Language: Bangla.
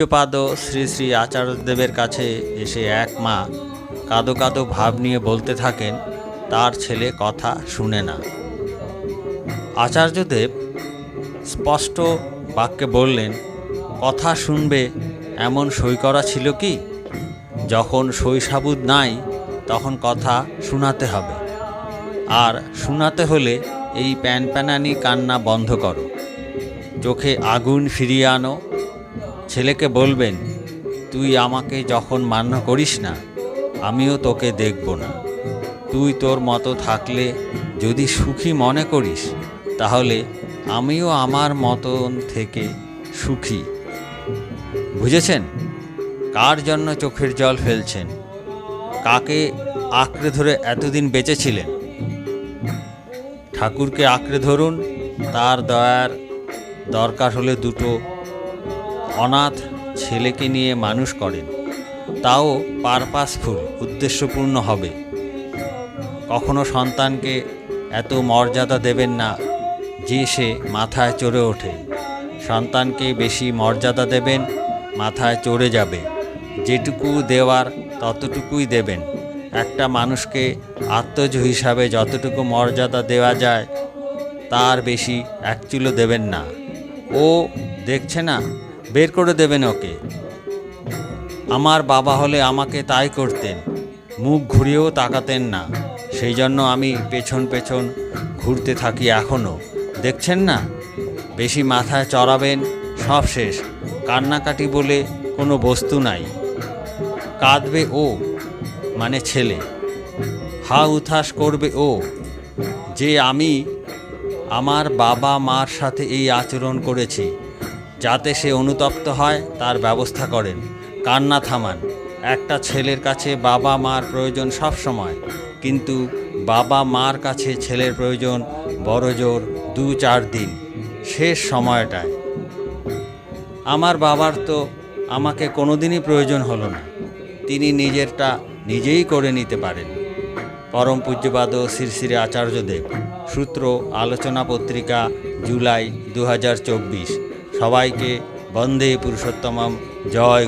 পূজ্যপাদ শ্রী শ্রী আচার্যদেবের কাছে এসে এক মা কাদো কাদো ভাব নিয়ে বলতে থাকেন, তার ছেলে কথা শুনে না। আচার্যদেব স্পষ্ট বাক্যে বললেন, কথা শুনবে, এমন সই করা ছিল কি? যখন সই সাবুদ নাই, তখন কথা শোনাতে হবে। আর শোনাতে হলে এই প্যানপ্যানানি কান্না বন্ধ করো। চোখে আগুন ফিরিয়ে আনো ছেলেকে বলবেন, তুই আমাকে যখন মান্য করিস না, আমিও তোকে দেখব না। তুই তোর মতো থাকলে যদি সুখী মনে করিস, তাহলে আমিও আমার মতন থেকে সুখী। বুঝেছেন? কার জন্য চোখের জল ফেলছেন? কাকে আঁকড়ে ধরে এতদিন বেঁচেছিলেন? ঠাকুরকে আঁকড়ে ধরুন, তার দয়ার দরকার হলে দুটো অনাথ ছেলেকে নিয়ে মানুষ করেন। তাও পারপাসফুল উদ্দেশ্যপূর্ণ হবে। কখনো সন্তানকে এত মর্যাদা দেবেন না যে সে মাথায় চড়ে ওঠে। সন্তানকে বেশি মর্যাদা দেবেন, মাথায় চড়ে যাবে। যেটুকু দেওয়ার ততটুকুই দেবেন। একটা মানুষকে আত্মজ হিসাবে যতটুকু মর্যাদা দেওয়া যায়, তার বেশি এক চুলো দেবেন না। ও দেখছে না বের করে দেবেন ওকে। আমার বাবা হলে আমাকে তাই করতেন, মুখ ঘুরিয়েও তাকাতেন না। সেই জন্য আমি পেছন পেছন ঘুরতে থাকি এখনও দেখছেন না? বেশি মাথায় চড়াবেন, সব শেষ। কান্নাকাটি বলে কোনো বস্তু নাই। কাঁদবে ও মানে ছেলে। হা উথাস করবে ও, যে আমি আমার বাবা মার সাথে এই আচরণ করেছি। যাতে সে অনুতপ্ত হয়, তার ব্যবস্থা করেন। কান্না থামান। একটা ছেলের কাছে বাবা মার প্রয়োজন সব সময়। কিন্তু বাবা মার কাছে ছেলের প্রয়োজন বড় জোর দু চার দিন। শেষ সময়টায়। আমার বাবার তো আমাকে কোনোদিনই প্রয়োজন হলো না। তিনি নিজেরটা নিজেই করে নিতে পারেন। পরম পূজ্যপাদ শ্রী শ্রী আচার্যদেব। সূত্র আলোচনা পত্রিকা, জুলাই দু হাজার চব্বিশ। সবাইকে বন্দে পুরুষোত্তমম। জয়